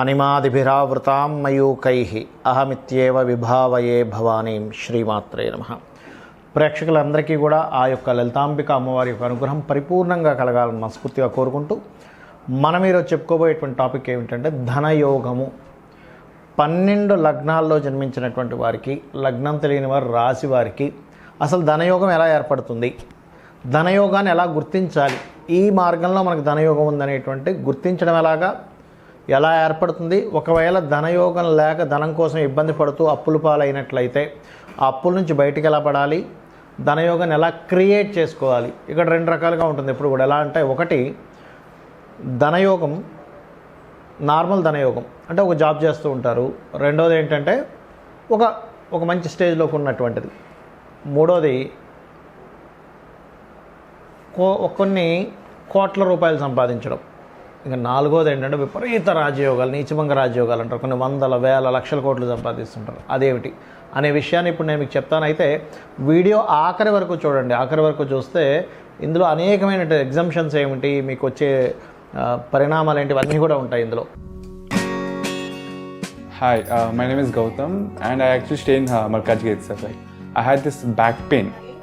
అనిమాదిభిరావృతాం మయూకై అహమిత్యేవ విభావయే భవానీం శ్రీమాత్రే నమ. ప్రేక్షకులందరికీ కూడా ఆ యొక్క లలితాంబిక అమ్మవారి యొక్క అనుగ్రహం పరిపూర్ణంగా కలగాలని మనస్ఫూర్తిగా కోరుకుంటూ మనం ఈరోజు చెప్పుకోబోయేటువంటి టాపిక్ ఏమిటంటే ధనయోగము. పన్నెండు లగ్నాల్లో జన్మించినటువంటి వారికి లగ్నం తెలియని వారు రాశి వారికి అసలు ధనయోగం ఎలా ఏర్పడుతుంది? ధనయోగాన్ని ఎలా గుర్తించాలి? ఈ మార్గంలో మనకు ధనయోగం ఉందనేటువంటి గుర్తించడం ఎలాగా? ఎలా ఏర్పడుతుంది? ఒకవేళ ధనయోగం లేక ధనం కోసం ఇబ్బంది పడుతూ అప్పులు పాలైనట్లయితే ఆ అప్పుల నుంచి బయటికి ఎలా పడాలి? ధనయోగాన్ని ఎలా క్రియేట్ చేసుకోవాలి? ఇక్కడ రెండు రకాలుగా ఉంటుంది. ఇప్పుడు కూడా ఎలా అంటే ఒకటి ధనయోగం నార్మల్ ధనయోగం. అంటే ఒక జాబ్ చేస్తూ ఉంటారు. రెండోది ఏంటంటే ఒక ఒక మంచి స్టేజ్లోకి ఉన్నటువంటిది. మూడోది కో కొన్ని కోట్ల రూపాయలు సంపాదించడం. ఇంకా నాలుగోది ఏంటంటే విపరీత రాజయోగాలు నీచభంగ రాజయోగాలు అంటారు. కొన్ని వందల వేల లక్షల కోట్లు సంపాదిస్తుంటారు. అదేమిటి? అనే విషయాన్ని ఇప్పుడు నేను మీకు చెప్తాను. అయితే వీడియో ఆఖరి వరకు చూడండి. ఆఖరి వరకు చూస్తే ఇందులో అనేకమైన ఎగ్జామ్షన్స్ ఏమిటి మీకు వచ్చే పరిణామాలు ఏంటి అన్నీ కూడా ఉంటాయి ఇందులో. Hi my name is Gautam and I actually stay in Markaz gate sir I had this back pain.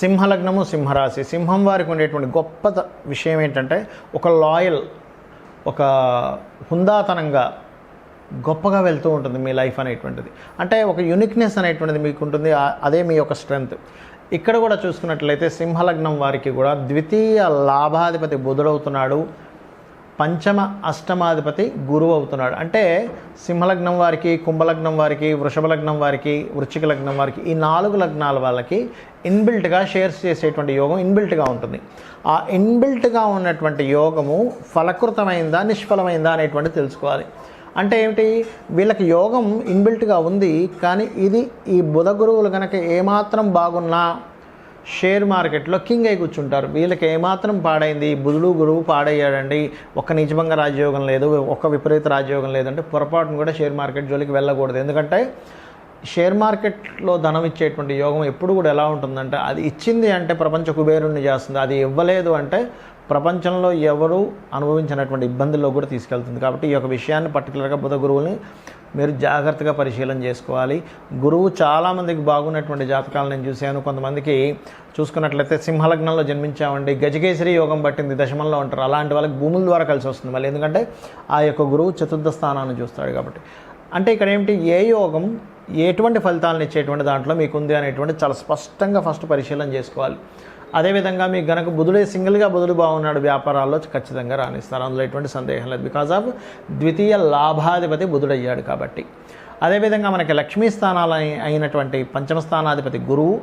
సింహలగ్నము సింహరాశి. సింహం వారికి ఉండేటువంటి గొప్ప విషయం ఏంటంటే ఒక లాయల్ ఒక హుందాతనంగా గొప్పగా వెళ్తూ ఉంటుంది మీ లైఫ్ అనేటువంటిది. అంటే ఒక యునిక్నెస్ అనేటువంటిది మీకు ఉంటుంది అదే మీ యొక్క స్ట్రెంగ్త్ ఇక్కడ కూడా చూసుకున్నట్లయితే సింహలగ్నం వారికి కూడా ద్వితీయ లాభాధిపతి బుధుడవుతున్నాడు. పంచమ అష్టమాధిపతి గురువు అవుతున్నాడు. అంటే సింహలగ్నం వారికి కుంభలగ్నం వారికి వృషభ లగ్నం వారికి వృశ్చిక లగ్నం వారికి ఈ నాలుగు లగ్నాల వాళ్ళకి ఇన్బిల్ట్గా షేర్స్ చేసేటువంటి యోగం ఇన్బిల్ట్గా ఉంటుంది. ఆ ఇన్బిల్ట్గా ఉన్నటువంటి యోగము ఫలకృతమైందా నిష్ఫలమైందా అనేటువంటి తెలుసుకోవాలి. అంటే ఏమిటి? వీళ్ళకి యోగం ఇన్బిల్ట్గా ఉంది కానీ ఇది ఈ బుధ గురువులు కనుక ఏమాత్రం బాగున్నా షేర్ మార్కెట్లో కింగ్ అయి కూర్చుంటారు. వీళ్ళకి ఏమాత్రం పాడైంది? బుధుడు గురువు పాడయ్యాడండి. ఒక్క నిజభంగ రాజయోగం లేదు. ఒక్క విపరీత రాజయోగం లేదంటే పొరపాటును కూడా షేర్ మార్కెట్ జోలికి వెళ్ళకూడదు. ఎందుకంటే షేర్ మార్కెట్లో ధనం ఇచ్చేటువంటి యోగం ఎప్పుడు కూడా ఎలా ఉంటుందంటే అది ఇచ్చింది అంటే ప్రపంచ కుబేరుణ్ణి చేస్తుంది. అది ఇవ్వలేదు అంటే ప్రపంచంలో ఎవరు అనుభవించినటువంటి ఇబ్బందుల్లో కూడా తీసుకెళ్తుంది. కాబట్టి ఈ యొక్క విషయాన్ని పర్టికులర్గా బుధ గురువుని మీరు జాగ్రత్తగా పరిశీలన చేసుకోవాలి. గురువు చాలామందికి బాగున్నటువంటి జాతకాలు నేను చూశాను. కొంతమందికి చూసుకున్నట్లయితే సింహలగ్నంలో జన్మించామండి. గజకేసరి యోగం పట్టింది దశమంలో ఉంటారు. అలాంటి వాళ్ళకి భూముల ద్వారా కలిసి వస్తుంది మళ్ళీ. ఎందుకంటే ఆ యొక్క గురువు చతుర్థ స్థానాన్ని చూస్తాడు కాబట్టి. అంటే ఇక్కడ ఏమిటి? ఏ యోగం ఎటువంటి ఫలితాలను ఇచ్చేటువంటి దాంట్లో మీకు ఉంది అనేటువంటి చాలా స్పష్టంగా ఫస్ట్ పరిశీలన చేసుకోవాలి. అదేవిధంగా మీకు గనక బుధుడే సింగిల్గా బుధుడు బాగున్నాడు వ్యాపారాల్లో ఖచ్చితంగా రాణిస్తారు. అందులో ఎటువంటి సందేహం లేదు. బికాజ్ ఆఫ్ ద్వితీయ లాభాధిపతి బుధుడయ్యాడు కాబట్టి. అదేవిధంగా మనకి లక్ష్మీ స్థానాలు అయినటువంటి పంచమ స్థానాధిపతి గురువు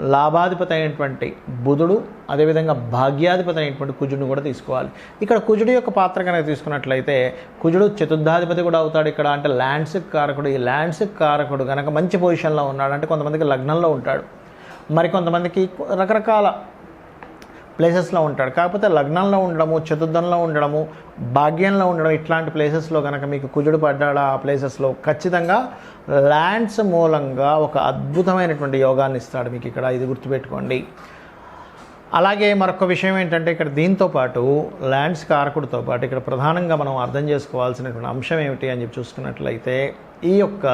లాభాధిపతి అయినటువంటి బుధుడు అదేవిధంగా భాగ్యాధిపతి అయినటువంటి కుజుడిని కూడా తీసుకోవాలి. ఇక్కడ కుజుడు యొక్క పాత్ర కనుక తీసుకున్నట్లయితే కుజుడు చతుర్థాధిపతి కూడా అవుతాడు ఇక్కడ. అంటే ల్యాండ్స్ కారకుడు. ఈ ల్యాండ్స్ కారకుడు కనుక మంచి పొజిషన్లో ఉన్నాడు అంటే కొంతమందికి లగ్నంలో ఉంటాడు. మరి కొంతమందికి రకరకాల ప్లేసెస్లో ఉంటాడు. కాకపోతే లగ్నంలో ఉండడము చతుర్థంలో ఉండడము భాగ్యంలో ఉండడం ఇట్లాంటి ప్లేసెస్లో కనుక మీకు కుజుడు పడ్డాడు ఆ ప్లేసెస్లో ఖచ్చితంగా ల్యాండ్స్ మూలంగా ఒక అద్భుతమైనటువంటి యోగాన్ని ఇస్తాడు మీకు ఇక్కడ. ఇది గుర్తుపెట్టుకోండి. అలాగే మరొక విషయం ఏంటంటే ఇక్కడ దీంతో పాటు ల్యాండ్స్ కారకుడితో పాటు ఇక్కడ ప్రధానంగా మనం అర్థం చేసుకోవాల్సినటువంటి అంశం ఏమిటి అని చెప్పి చూసుకున్నట్లయితే ఈ యొక్క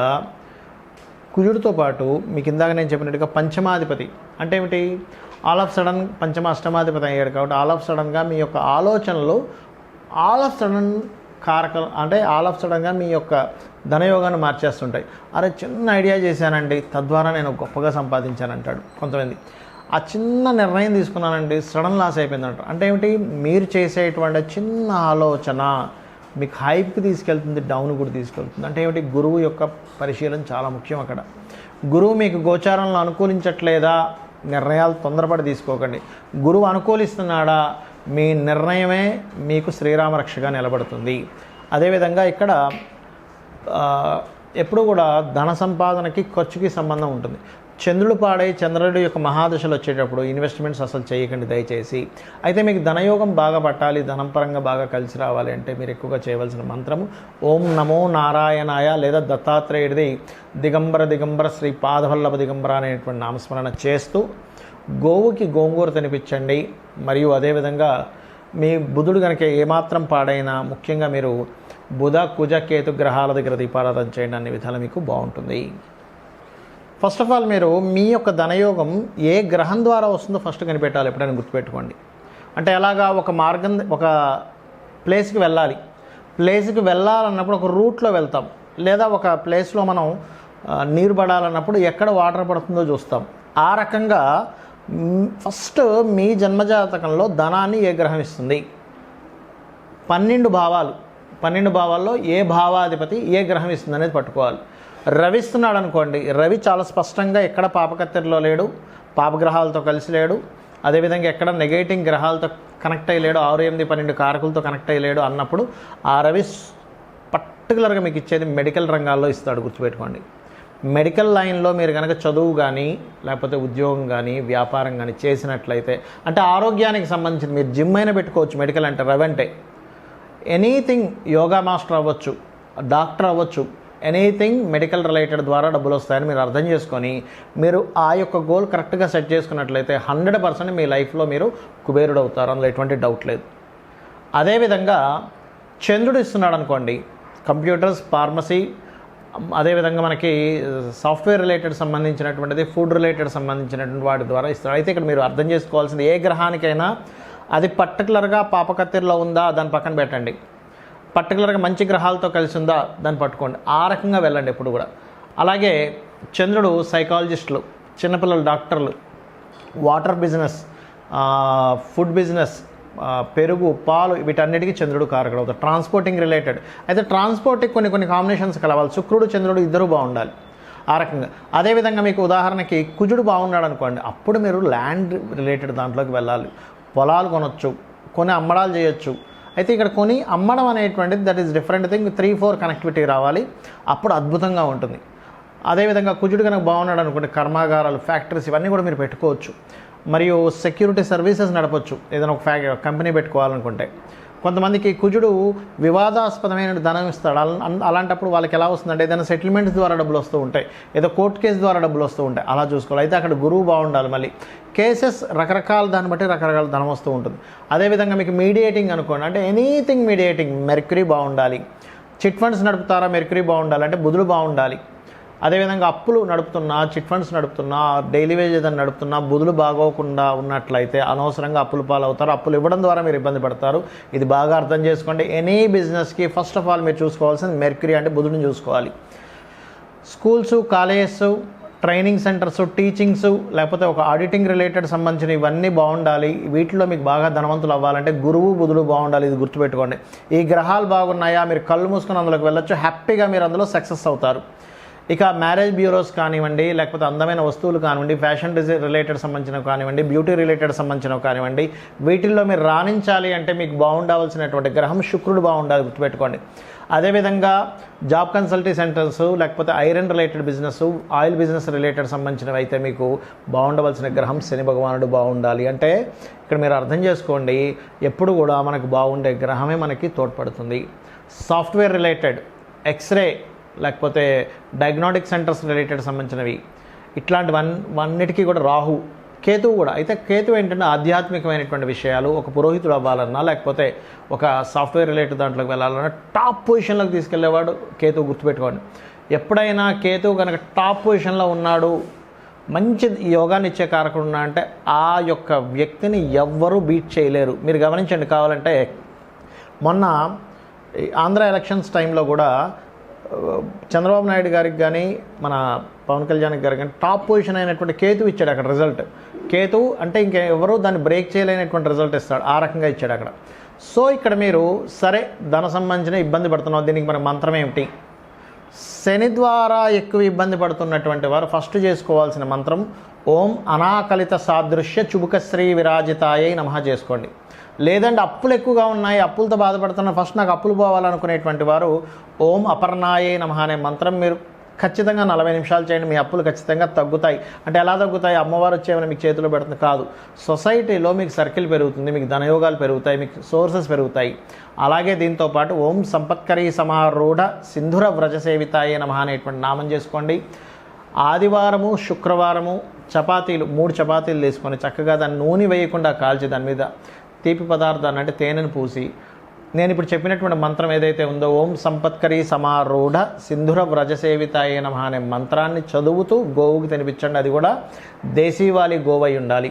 కుజుడితో పాటు మీకు ఇందాక నేను చెప్పినట్టుగా పంచమాధిపతి. అంటే ఏమిటి? ఆల్ ఆఫ్ సడన్ పంచమ అష్టమాధిపతి అయ్యాడు కాబట్టి ఆల్ ఆఫ్ సడన్గా మీ యొక్క ఆలోచనలు ఆల్ ఆఫ్ సడన్ కారక అంటే ఆల్ ఆఫ్ సడన్గా మీ యొక్క ధనయోగాన్ని మార్చేస్తుంటాయి. అరే చిన్న ఐడియా చేశానండి. తద్వారా నేను గొప్పగా సంపాదించానంటాడు కొంతమంది. ఆ చిన్న నిర్ణయం తీసుకున్నానండి. సడన్ లాస్ అయిపోయిందంట. అంటే ఏమిటి? మీరు చేసేటువంటి చిన్న ఆలోచన. మీకు హైప్కి తీసుకెళ్తుంది డౌన్ కూడా తీసుకెళ్తుంది. అంటే ఏమిటి? గురువు యొక్క పరిశీలన చాలా ముఖ్యం అక్కడ. గురువు మీకు గోచారంలో అనుకూలించట్లేదా? నిర్ణయాలు తొందరపడి తీసుకోకండి. గురువు అనుకూలిస్తున్నాడా? మీ నిర్ణయమే మీకు శ్రీరామ రక్షగా నిలబడుతుంది. అదేవిధంగా ఇక్కడ ఎప్పుడు కూడా ధన సంపాదనకి ఖర్చుకి సంబంధం ఉంటుంది. చంద్రుడు పాడై చంద్రుడి యొక్క మహాదశలు వచ్చేటప్పుడు ఇన్వెస్ట్మెంట్స్ అసలు చేయకండి దయచేసి. అయితే మీకు ధనయోగం బాగా పట్టాలి ధనం పరంగా బాగా కలిసి రావాలి అంటే మీరు ఎక్కువగా చేయవలసిన మంత్రము ఓం నమో నారాయణాయ లేదా దత్తాత్రేయుడిది దిగంబర దిగంబర శ్రీ పాదవల్లభ దిగంబర అనేటువంటి నామస్మరణ చేస్తూ గోవుకి గోంగూర తినిపించండి. మరియు అదేవిధంగా మీ బుధుడు కనుక ఏమాత్రం పాడైనా ముఖ్యంగా మీరు బుధ కుజ కేతు గ్రహాల దగ్గర దీపారాధన చేయండి. అన్ని విధాలు మీకు బాగుంటుంది. ఫస్ట్ ఆఫ్ ఆల్ మీరు మీ యొక్క ధనయోగం ఏ గ్రహం ద్వారా వస్తుందో ఫస్ట్ కనిపెట్టాలి ఎప్పుడైనా గుర్తుపెట్టుకోండి. అంటే ఎలాగా ఒక మార్గం ఒక ప్లేస్కి వెళ్ళాలి. ప్లేస్కి వెళ్ళాలన్నప్పుడు ఒక రూట్లో వెళ్తాం. లేదా ఒక ప్లేస్లో మనం నీరు పడాలన్నప్పుడు ఎక్కడ వాటర్ పడుతుందో చూస్తాం. ఆ రకంగా ఫస్ట్ మీ జన్మజాతకంలో ధనాన్ని ఏ గ్రహం ఇస్తుంది? పన్నెండు భావాలు. పన్నెండు భావాల్లో ఏ భావాధిపతి ఏ గ్రహం ఇస్తుంది అనేది పట్టుకోవాలి. రవిస్తున్నాడు అనుకోండి. రవి చాలా స్పష్టంగా ఎక్కడ పాపకత్తెరలో లేడు పాపగ్రహాలతో కలిసి లేడు అదేవిధంగా ఎక్కడ నెగేటింగ్ గ్రహాలతో కనెక్ట్ అయ్యలేడు ఆరు ఎనిమిది పన్నెండు కారకులతో కనెక్ట్ అయ్యలేడు అన్నప్పుడు ఆ రవి పర్టికులర్గా మీకు ఇచ్చేది మెడికల్ రంగాల్లో ఇస్తాడు గుర్తుపెట్టుకోండి. మెడికల్ లైన్లో మీరు కనుక చదువు కానీ లేకపోతే ఉద్యోగం కానీ వ్యాపారం కానీ చేసినట్లయితే అంటే ఆరోగ్యానికి సంబంధించి మీరు జిమ్ అయినా పెట్టుకోవచ్చు మెడికల్ అంటే రవి అంటే ఎనీథింగ్ యోగా మాస్టర్ అవ్వచ్చు డాక్టర్ అవ్వచ్చు ఎనీథింగ్ మెడికల్ రిలేటెడ్ ద్వారా డబ్బులు వస్తాయని మీరు అర్థం చేసుకొని మీరు ఆ యొక్క గోల్ కరెక్ట్గా సెట్ చేసుకున్నట్లయితే హండ్రెడ్ పర్సెంట్ మీ లైఫ్లో మీరు కుబేరుడు అవుతారు అందులో ఎటువంటి డౌట్ లేదు. అదేవిధంగా చంద్రుడు ఇస్తున్నాడు అనుకోండి కంప్యూటర్స్ ఫార్మసీ అదేవిధంగా మనకి సాఫ్ట్వేర్ రిలేటెడ్ సంబంధించినటువంటిది ఫుడ్ రిలేటెడ్ సంబంధించినటువంటి వాటి ద్వారా ఇస్తారు అయితే ఇక్కడ మీరు అర్థం చేసుకోవాల్సింది ఏ గ్రహానికైనా అది పర్టికులర్గా పాపకత్తెరలో ఉందా? దాని పక్కన పెట్టండి. పర్టికులర్గా మంచి గ్రహాలతో కలిసి ఉందా దాన్ని పట్టుకోండి. ఆ రకంగా వెళ్ళండి ఎప్పుడు కూడా. అలాగే చంద్రుడు సైకాలజిస్టులు చిన్నపిల్లలు డాక్టర్లు వాటర్ బిజినెస్ ఫుడ్ బిజినెస్ పెరుగు పాలు వీటన్నిటికీ చంద్రుడు కారకుడు అవుతాడు. Transporting related. అయితే ట్రాన్స్పోర్టింగ్ కొన్ని కొన్ని కాంబినేషన్స్ కలవాలి. శుక్రుడు చంద్రుడు ఇద్దరు బాగుండాలి. ఆ రకంగా. అదేవిధంగా మీకు ఉదాహరణకి కుజుడు బాగున్నాడు అనుకోండి. అప్పుడు మీరు ల్యాండ్ రిలేటెడ్ దాంట్లోకి వెళ్ళాలి. పొలాలు కొనొచ్చు కొని అమ్మడాలు చేయొచ్చు అయితే ఇక్కడ కొని అమ్మడం అనేటువంటిది that is different thing three four connectivity రావాలి. అప్పుడు అద్భుతంగా ఉంటుంది. అదేవిధంగా కుజుడు కనుక బాగున్నాడు అనుకుంటే కర్మాగారాలు ఫ్యాక్టరీస్ ఇవన్నీ కూడా మీరు పెట్టుకోవచ్చు. మరియు సెక్యూరిటీ సర్వీసెస్ నడపచ్చు. ఏదైనా ఒక ఫ్యా కంపెనీ పెట్టుకోవాలనుకుంటే. కొంతమందికి కుజుడు వివాదాస్పదమైన ధనం ఇస్తాడు. అలాంటప్పుడు వాళ్ళకి ఎలా వస్తుందంటే ఏదైనా సెటిల్మెంట్స్ ద్వారా డబ్బులు వస్తూ ఉంటాయి. ఏదో కోర్టు కేసు ద్వారా డబ్బులు వస్తూ ఉంటాయి. అలా చూసుకోవాలి. అయితే అక్కడ గురువు బాగుండాలి మళ్ళీ. కేసెస్ రకరకాల దాన్ని బట్టి రకరకాల ధనం వస్తూ ఉంటుంది. అదేవిధంగా మీకు మీడియేటింగ్ అనుకోండి. అంటే ఎనీథింగ్ మీడియేటింగ్ మెర్క్యూరీ బాగుండాలి. చిట్ ఫండ్స్ నడుపుతారా మెర్క్యూరీ బాగుండాలి. అంటే బుధుడు బాగుండాలి. అదేవిధంగా అప్పులు నడుపుతున్నా చిట్ ఫండ్స్ నడుపుతున్నా డైలీ వేజ్ ఏదైనా నడుపుతున్నా బుధులు బాగోకుండా ఉన్నట్లయితే అనవసరంగా అప్పులు పాలవుతారు. అప్పులు ఇవ్వడం ద్వారా మీరు ఇబ్బంది పడతారు. ఇది బాగా అర్థం చేసుకోండి. ఎనీ బిజినెస్కి ఫస్ట్ ఆఫ్ ఆల్ మీరు చూసుకోవాల్సింది మెర్క్యూరీ అంటే బుధుడిని చూసుకోవాలి. Schools colleges training centres teachings లేకపోతే ఒక ఆడిటింగ్ రిలేటెడ్ సంబంధించిన ఇవన్నీ బాగుండాలి. వీటిలో మీకు బాగా ధనవంతులు అవ్వాలంటే గురువు బుధుడు బాగుండాలి. ఇది గుర్తుపెట్టుకోండి. ఈ గ్రహాలు బాగున్నాయా? మీరు కళ్ళు మూసుకుని అందులోకి వెళ్ళొచ్చు. హ్యాపీగా మీరు అందులో సక్సెస్ అవుతారు. ఇక మ్యారేజ్ బ్యూరోస్ కానివ్వండి లేకపోతే అందమైన వస్తువులు కానివ్వండి ఫ్యాషన్ డిజైన్ రిలేటెడ్ సంబంధించినవి కానివ్వండి బ్యూటీ రిలేటెడ్ సంబంధించినవి కానివ్వండి వీటిల్లో మీరు రాణించాలి అంటే మీకు బాగుండవలసినటువంటి గ్రహం శుక్రుడు బాగుండాలి గుర్తుపెట్టుకోండి. అదేవిధంగా జాబ్ కన్సల్టీ సెంటర్స్ లేకపోతే iron related business oil business related సంబంధించినవి అయితే మీకు బాగుండవలసిన గ్రహం శని భగవానుడు బాగుండాలి. అంటే ఇక్కడ మీరు అర్థం చేసుకోండి ఎప్పుడు కూడా మనకు బాగుండే గ్రహమే మనకి తోడ్పడుతుంది. సాఫ్ట్వేర్ రిలేటెడ్ ఎక్స్రే లేకపోతే డయాగ్నోటిక్ సెంటర్స్ రిలేటెడ్ సంబంధించినవి. ఇట్లాంటివన్ వన్నిటికీ కూడా రాహు కేతువు కూడా. అయితే కేతువు ఏంటంటే ఆధ్యాత్మికమైనటువంటి విషయాలు ఒక పురోహితుడు అవ్వాలన్నా లేకపోతే ఒక సాఫ్ట్వేర్ రిలేటెడ్ దాంట్లోకి వెళ్ళాలన్నా టాప్ పొజిషన్లోకి తీసుకెళ్ళేవాడు కేతువు గుర్తుపెట్టుకోండి. ఎప్పుడైనా కేతువు కనుక టాప్ పొజిషన్లో ఉన్నాడు మంచి యోగాన్ని ఇచ్చే కారకుడు ఉన్నా అంటే ఆ యొక్క వ్యక్తిని ఎవ్వరూ బీట్ చేయలేరు. మీరు గమనించండి కావాలంటే మొన్న ఈ ఆంధ్ర ఎలక్షన్స్ టైంలో కూడా చంద్రబాబు నాయుడు గారికి కానీ మన పవన్ కళ్యాణ్ గారికి కానీ టాప్ పొజిషన్ అయినటువంటి కేతు ఇచ్చాడు అక్కడ రిజల్ట్. కేతు అంటే ఇంకా ఎవరు దాన్ని బ్రేక్ చేయలేనటువంటి రిజల్ట్ ఇస్తాడు. ఆ రకంగా ఇచ్చాడు అక్కడ. సో ఇక్కడ మీరు సరే ధన సంబంధించిన ఇబ్బంది పడుతున్నావు దీనికి మన మంత్రం ఏమిటి? శని ద్వారా ఎక్కువ ఇబ్బంది పడుతున్నటువంటి వారు ఫస్ట్ చేసుకోవాల్సిన మంత్రం ఓం అనాకలిత సాదృశ్య చుబుకశ్రీ విరాజితాయై నమ చేసుకోండి. లేదంటే అప్పులు ఎక్కువగా ఉన్నాయి అప్పులతో బాధపడుతున్న ఫస్ట్ నాకు అప్పులు పోవాలనుకునేటువంటి వారు ఓం అపర్ణాయే నమ అనే మంత్రం మీరు ఖచ్చితంగా నలభై నిమిషాలు చేయండి మీ అప్పులు ఖచ్చితంగా తగ్గుతాయి. అంటే ఎలా తగ్గుతాయి? అమ్మవారు వచ్చేమైనా మీకు చేతిలో పెడుతుంది కాదు. సొసైటీలో మీకు సర్కిల్ పెరుగుతుంది మీకు ధనయోగాలు పెరుగుతాయి మీకు సోర్సెస్ పెరుగుతాయి. అలాగే దీంతో పాటు ఓం సంపత్కరీ సమారూఢ సింధుర వ్రజ సేవితాయే అనేటువంటి నామం చేసుకోండి. ఆదివారము శుక్రవారము చపాతీలు మూడు చపాతీలు తీసుకొని చక్కగా దాన్ని నూనె వేయకుండా కాల్చి దాని మీద తీపి పదార్థాన్ని అంటే తేనెను పూసి నేను ఇప్పుడు చెప్పినటువంటి మంత్రం ఏదైతే ఉందో ఓం సంపత్కరీ సమారూఢ సింధుర వ్రజసేవితాయ నమః అనే మంత్రాన్ని చదువుతూ గోవుకి తినిపించండి. అది కూడా దేశీవాలి గోవై ఉండాలి.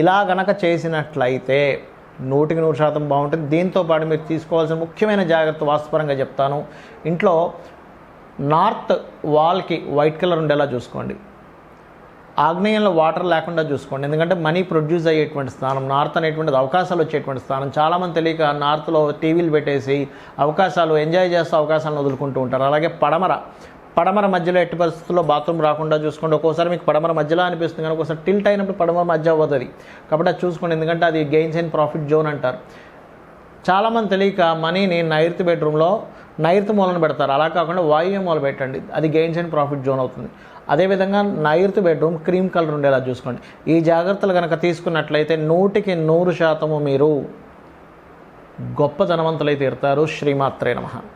ఇలా గనక చేసినట్లయితే నూటికి నూరు శాతం బాగుంటుంది. దీంతో పాటు మీరు తీసుకోవాల్సిన ముఖ్యమైన జాగ్రత్త వాస్తుపరంగా చెప్తాను. ఇంట్లో నార్త్ వాల్కి వైట్ కలర్ ఉండేలా చూసుకోండి. ఆగ్నేయంలో వాటర్ లేకుండా చూసుకోండి. ఎందుకంటే మనీ ప్రొడ్యూస్ అయ్యేటువంటి స్థానం నార్త్ అనేటువంటిది అవకాశాలు వచ్చేటువంటి స్థానం. చాలామంది తెలియక నార్త్లో టీవీలు పెట్టేసి అవకాశాలు ఎంజాయ్ చేస్తూ అవకాశాలను వదులుకుంటూ ఉంటారు. అలాగే పడమర పడమర మధ్యలో ఎట్టి పరిస్థితుల్లో బాత్రూమ్ రాకుండా చూసుకోండి. ఒక్కోసారి మీకు పడమర మధ్యలో అనిపిస్తుంది కానీ ఒకసారి టిల్ట్ అయినప్పుడు పడమర మధ్య అవ్వదు కాబట్టి అది చూసుకోండి. ఎందుకంటే అది గెయిన్స్ అండ్ ప్రాఫిట్ జోన్ అంటారు. చాలామంది తెలియక మనీని నైరుతి బెడ్రూమ్లో నైరుతి మూలను పెడతారు. అలా కాకుండా వాయువ్య మూల పెట్టండి. అది గెయిన్స్ అండ్ ప్రాఫిట్ జోన్ అవుతుంది. అదేవిధంగా నైరుతి బెడ్రూమ్ క్రీమ్ కలర్ ఉండేలా చూసుకోండి. ఈ జాగ్రత్తలు కనుక తీసుకున్నట్లయితే నూటికి నూరు శాతము మీరు గొప్ప ధనవంతులై తీరుతారు. శ్రీమాత్రే నమః.